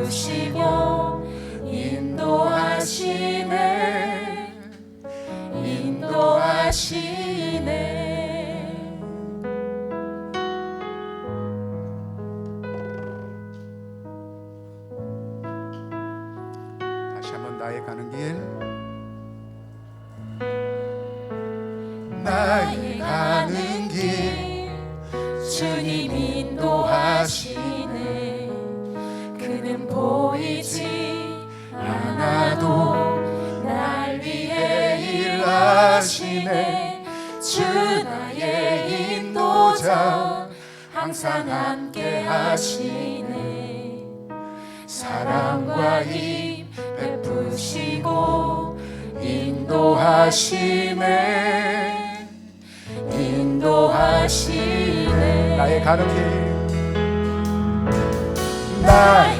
베푸시며 인도하시네. 인도하시네. 다시 한번 나의 가는 길. 나의 가는 길. 주님 인도하시네 그는 보이지 않아도 날 위해 일하시네. 주 나의 인도자 항상 함께 하시네. 사랑과 힘 베푸시고 인도하시네. 인도하시네. 나의 가는 길 나의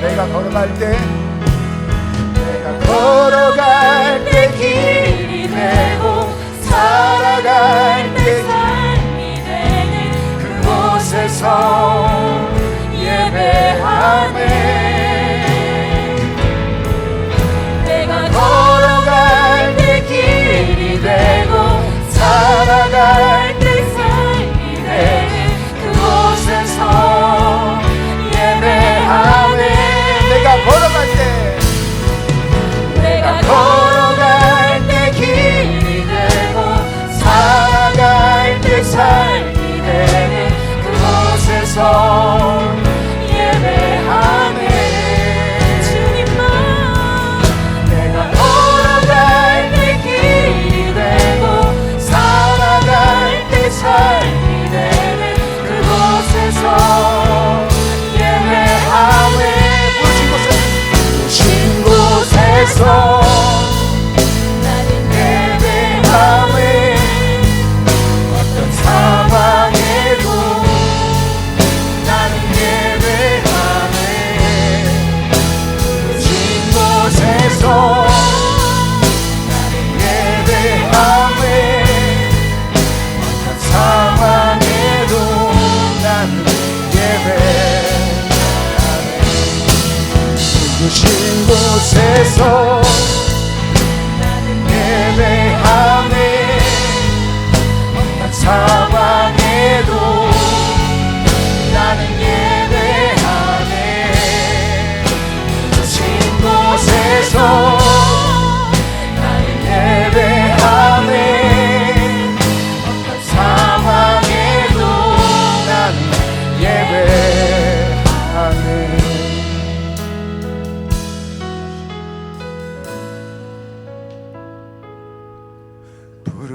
내가 걸어갈 때 내가 걸어갈 때 길이 되고 살아갈 때 삶이 되는 그곳에서 예배하네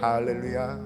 할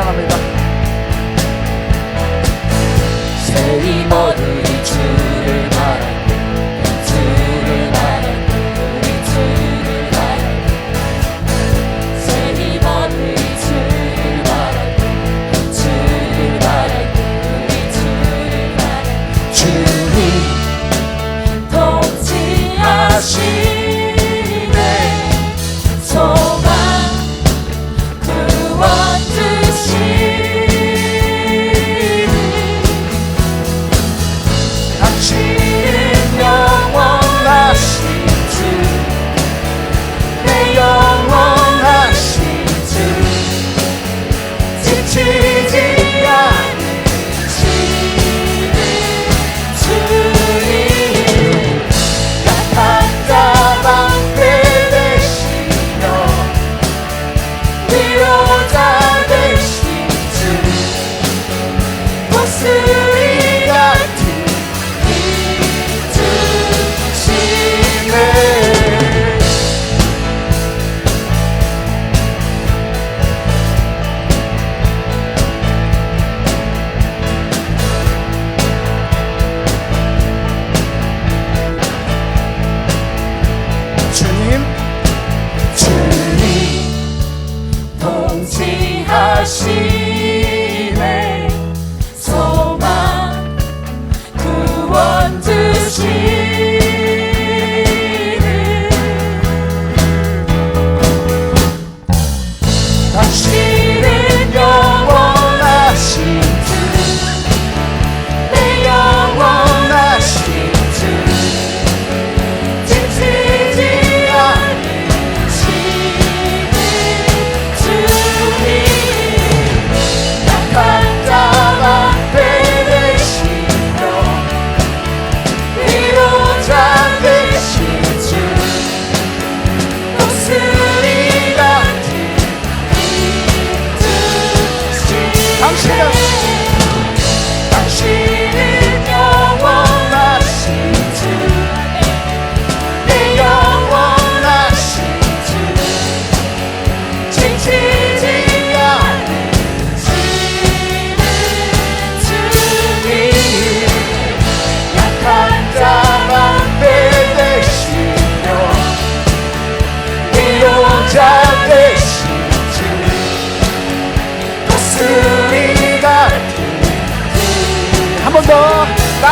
찬양합니다. 새 힘어들이 주를 바라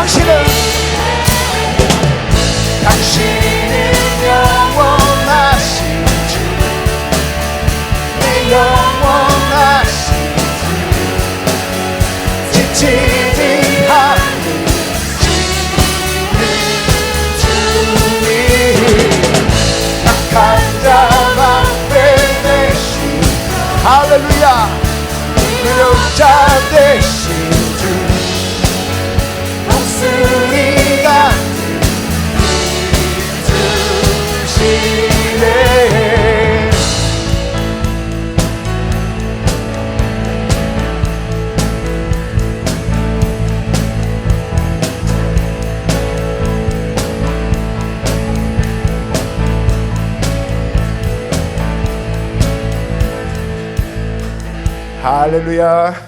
당신은 당신은 영원하신 주, 내 영원하신 주, 지치지 않으시는 주님, 약한 자만 되신 할렐루야. 위로자 되신 할렐루야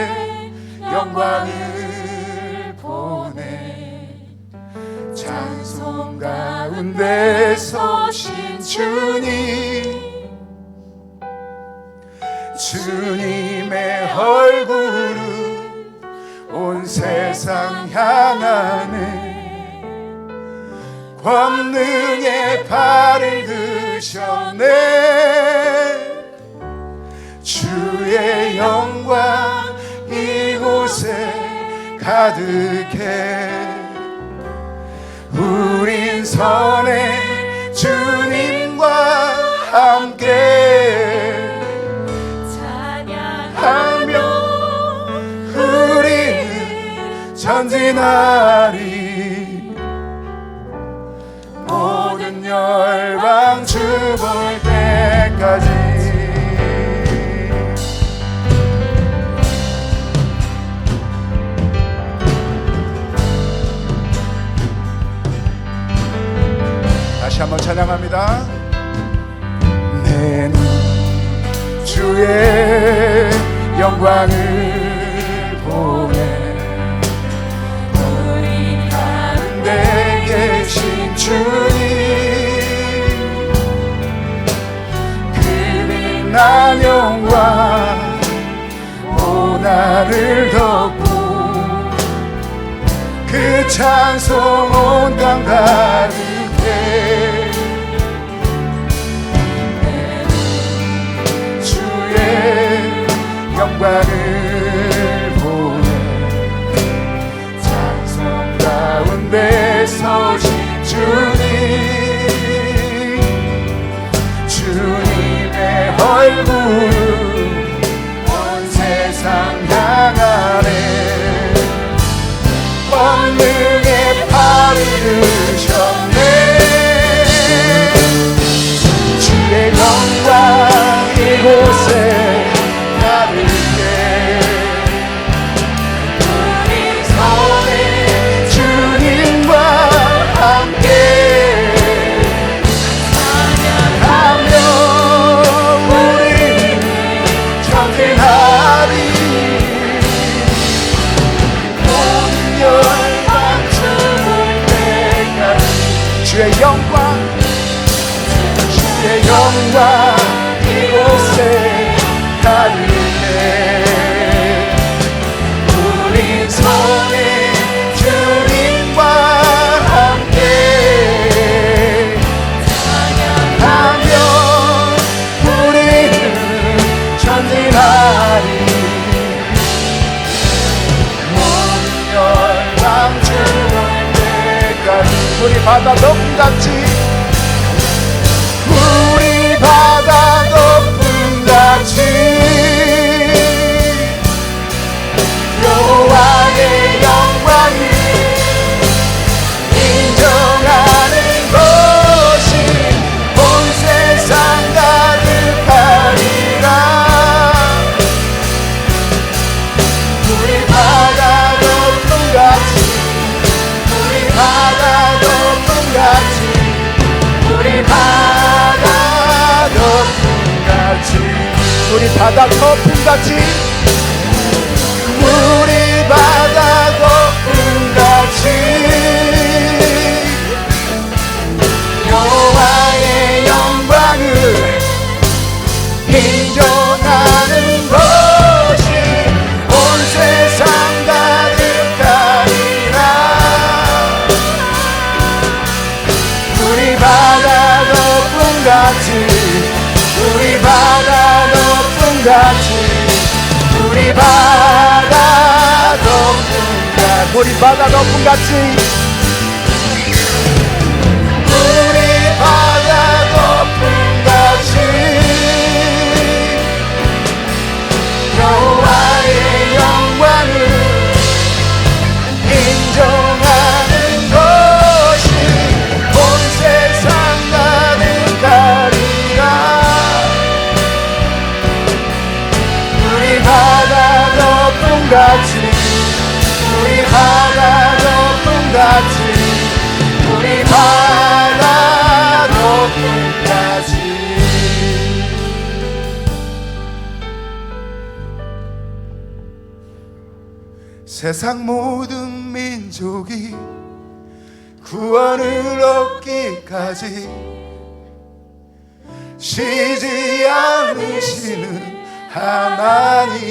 영광을 보내. 찬송 가운데 서신 주님. 주님의 얼굴은 온 세상 향하네. 권능의 발을 드셨네. 주의 영 가득해. 우린 오른손에 주님과 함께 찬양하며 우리는 전진하리. 모든 열방 주볼 때까지 다시 한번 찬양합니다. 내 눈 주의 영광을 보네 우리 내 계신 주님 그는 나영과 오나를 덮고 그 찬송 온땅 가득 영광을 보내. 찬송 가운데 서신 주님. 주님의 얼굴 바다 높같이 우리 바다 높은 같이 높은 같이 우리 바다 높은 같이 얻기까지. 쉬지 않으시는 하나님.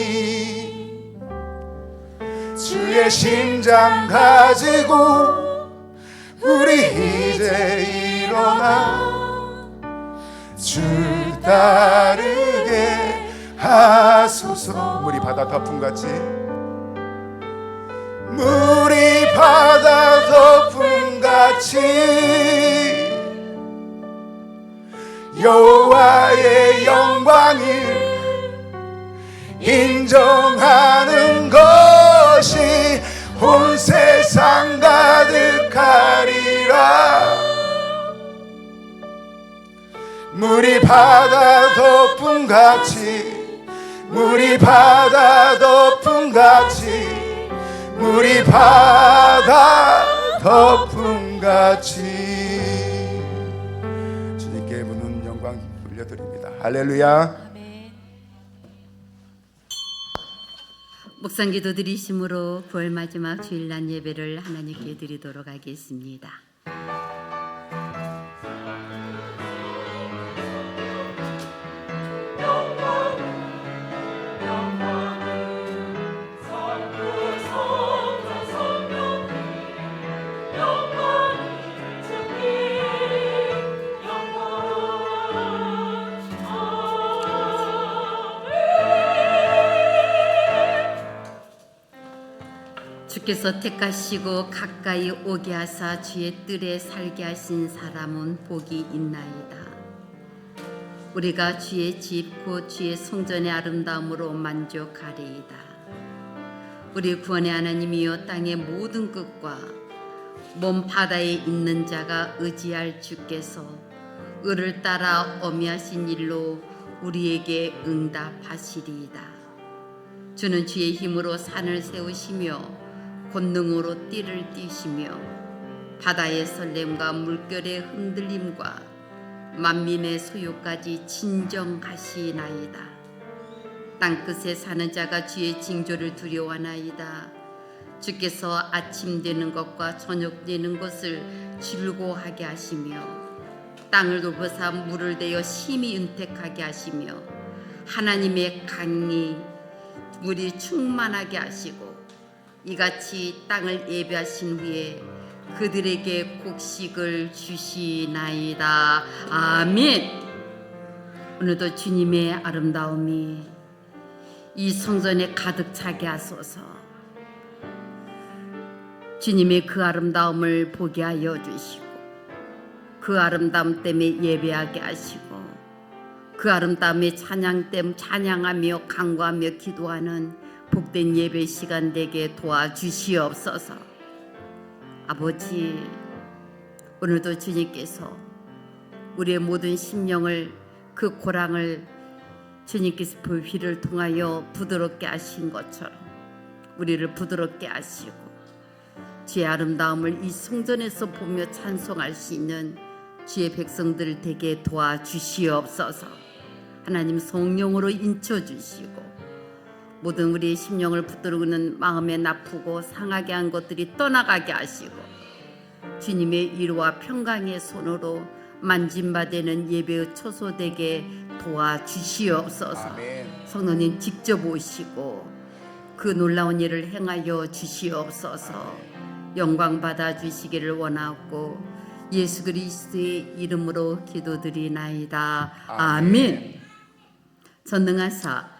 주의 심장 가지고 우리 이제 일어나 주 따르게 하소서. 물이 바다 덮음같이. 물이 바다 덮음같이 같이 여호와의 영광을 인정하는 것이 온 세상 가득하리라. 물이 바다 덮음 같이 물이 바다 덮음 같이 물이 바다 덮음 같이 할렐루야 묵상 기도 드리심으로 9월 마지막 주일날 예배를 하나님께 드리도록 하겠습니다. 주께서 택하시고 가까이 오게 하사 주의 뜰에 살게 하신 사람은 복이 있나이다. 우리가 주의 집 곧 주의 성전의 아름다움으로 만족하리이다. 우리 구원의 하나님이여 땅의 모든 끝과 먼 바다에 있는 자가 의지할 주께서 을을 따라 어미하신 일로 우리에게 응답하시리이다. 주는 주의 힘으로 산을 세우시며 권능으로 띠를 띠시며 바다의 설렘과 물결의 흔들림과 만민의 소유까지 진정하시나이다. 땅끝에 사는 자가 주의 징조를 두려워하나이다. 주께서 아침 되는 것과 저녁 되는 것을 즐거워하게 하시며 땅을 돌보사 물을 대어 심히 윤택하게 하시며 하나님의 강이 물이 충만하게 하시고 이같이 땅을 예배하신 후에 그들에게 곡식을 주시나이다. 아멘. 오늘도 주님의 아름다움이 이 성전에 가득 차게 하소서. 주님의 그 아름다움을 보게 하여 주시고 그 아름다움 때문에 예배하게 하시고 그 아름다움의 찬양 때 찬양하며 간구하며 기도하는 복된 예배 시간 되게 도와주시옵소서. 아버지, 오늘도 주님께서 우리의 모든 심령을 그 고랑을 주님께서 불휘를 통하여 부드럽게 하신 것처럼 우리를 부드럽게 하시고 주의 아름다움을 이 성전에서 보며 찬송할 수 있는 주의 백성들 되게 도와주시옵소서. 하나님 성령으로 인쳐 주시고 모든 우리의 심령을 붙들고는 마음에 나쁘고 상하게 한 것들이 떠나가게 하시고 주님의 위로와 평강의 손으로 만진바되는 예배의 초소되게 도와주시옵소서. 성도님 직접 오시고 그 놀라운 일을 행하여 주시옵소서. 영광 받아 주시기를 원하고 예수 그리스도의 이름으로 기도드리나이다. 아멘. 전능하사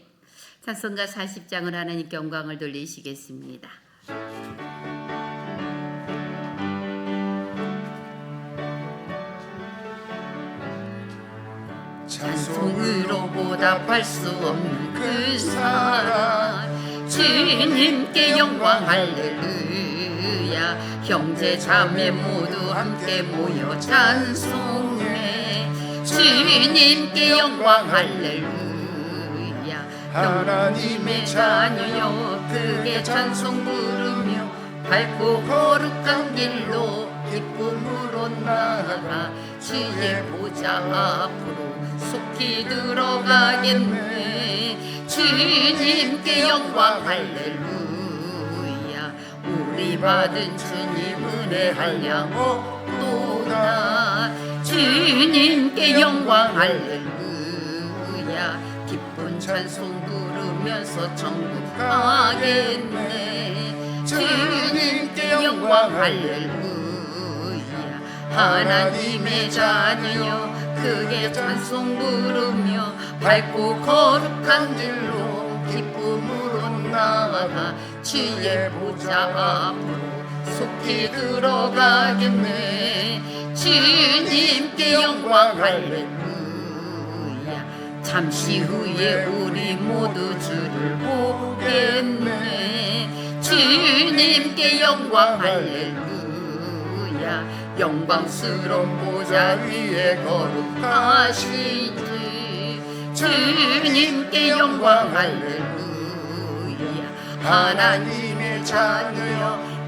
찬송가 40장을 하나님께 영광을 돌리시겠습니다. 찬송으로 보답할 수 없는 그 사랑. 주님께 영광 할렐루야. 형제 자매 모두 함께 모여 찬송해. 주님께 영광 할렐루야 하나님의 자녀여 크게 찬송 부르며 밝고 거룩한 길로 기쁨으로 나아가 주의 보좌 앞으로 속히 들어가겠네. 주님께 영광 할렐루야. 우리 받은 주님 은혜 한량없도다 주님께 영광 할렐루야. 기쁜 찬송 부르면서 천국 가겠네. 주님께 영광 할렐루야. 하나님의 자녀여 크게 찬송 부르며 밝고 거룩한 길로 기쁨으로 나아가 주의 보좌 앞으로 속히 들어가겠네. 주님께 영광 할렐루야 잠시 후에 우리 모두 주를 보겠네. 주님께 영광 할렐루야. 영광스러운 보좌 위에 거룩하시지 주님께 영광 할렐루야. 하나님의 자녀여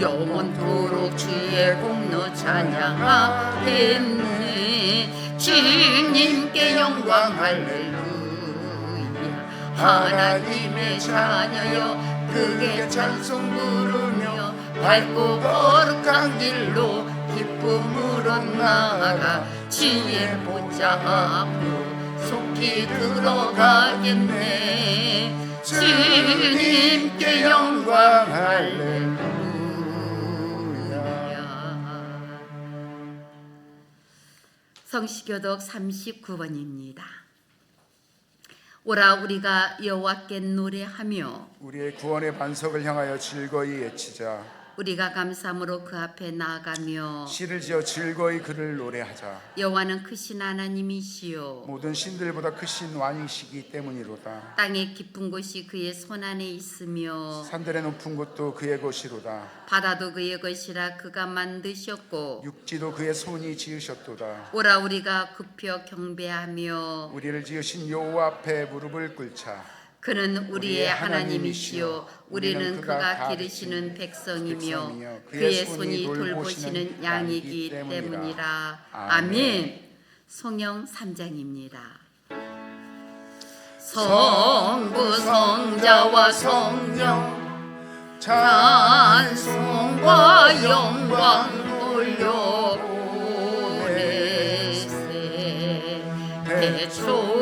영원토록 주의 공로 찬양하겠네 주님께 영광 할렐루야. 하나님의 자녀여 크게 찬송 부르며 밝고 거룩한 길로 기쁨으로 나아가 주의 보좌 앞으로 속히 들어가겠네. 주님께 영광 할렐루야 성시교독 39번입니다. 오라 우리가 여호와께 노래하며 우리의 구원의 반석을 향하여 즐거이 외치자 우리가 감사함으로 그 앞에 나아가며 시를 지어 즐거이 그를 노래하자. 여호와는 크신 하나님이시요. 모든 신들보다 크신 왕이시기 때문이로다. 땅의 깊은 곳이 그의 손 안에 있으며 산들의 높은 곳도 그의 것이로다. 바다도 그의 것이라 그가 만드셨고 육지도 그의 손이 지으셨도다. 오라 우리가 굽혀 경배하며 우리를 지으신 여호와 앞에 무릎을 꿇자 그는 우리의 하나님이시요. 우리는 그가 기르시는 백성이며 그의 손이 돌보시는 양이기 때문이라. 아멘. 성령 3장입니다. 성부 성자와 성령 찬송과 영광 돌려오네세. 대초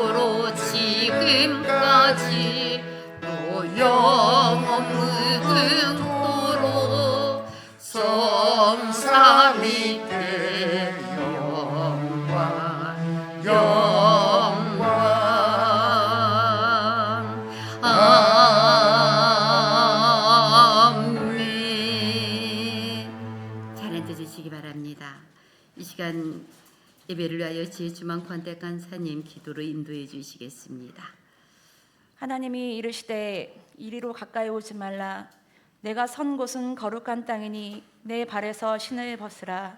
위하여 지혜주만 권대 간 사님 기도로 인도해 주시겠습니다. 하나님이 이르시되 이리로 가까이 오지 말라 내가 선 곳은 거룩한 땅이니 내 발에서 신을 벗으라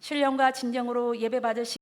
신령과 진정으로 예배 받으시